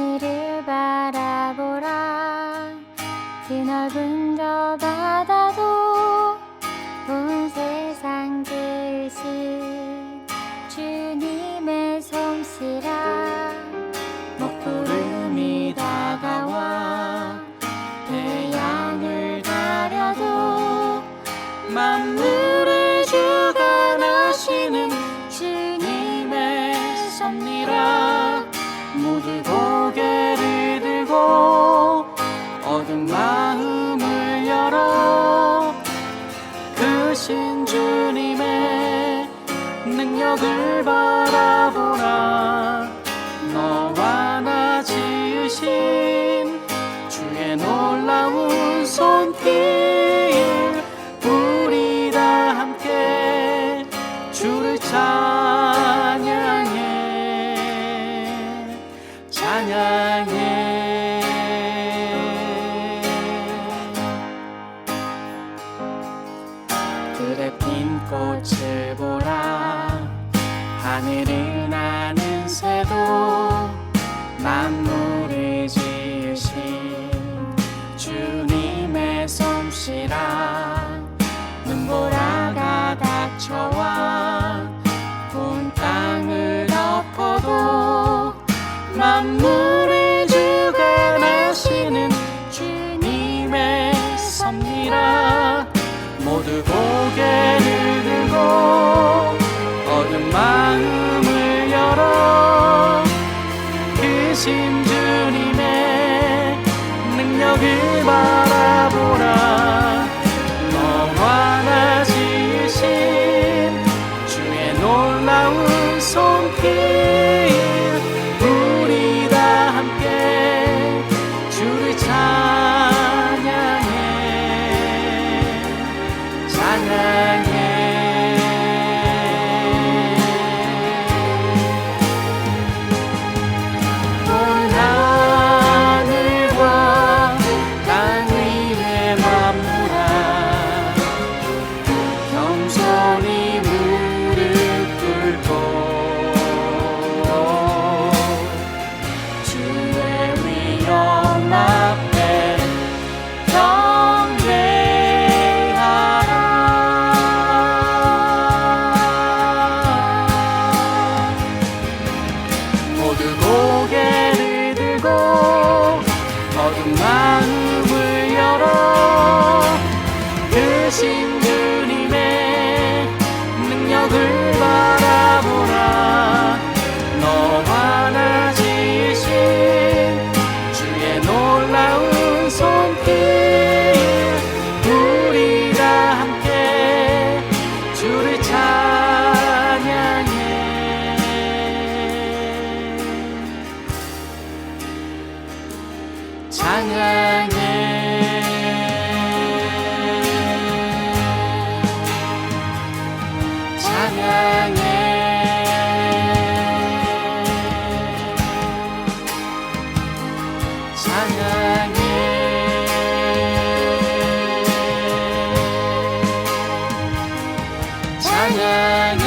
하늘을 바라보라. 그 넓은 적을 바라보라. 너와 나 지으신 주의 놀라운 손길 우리 다 함께 주를 찾아 하늘을 나는 새도 만물을 지으신 주님의 솜씨라. 마음을 열어. 크신 주님의 능력을 바라보라. 너와 나 지으신 주의 놀라운 손길. 찬양해. 찬양해.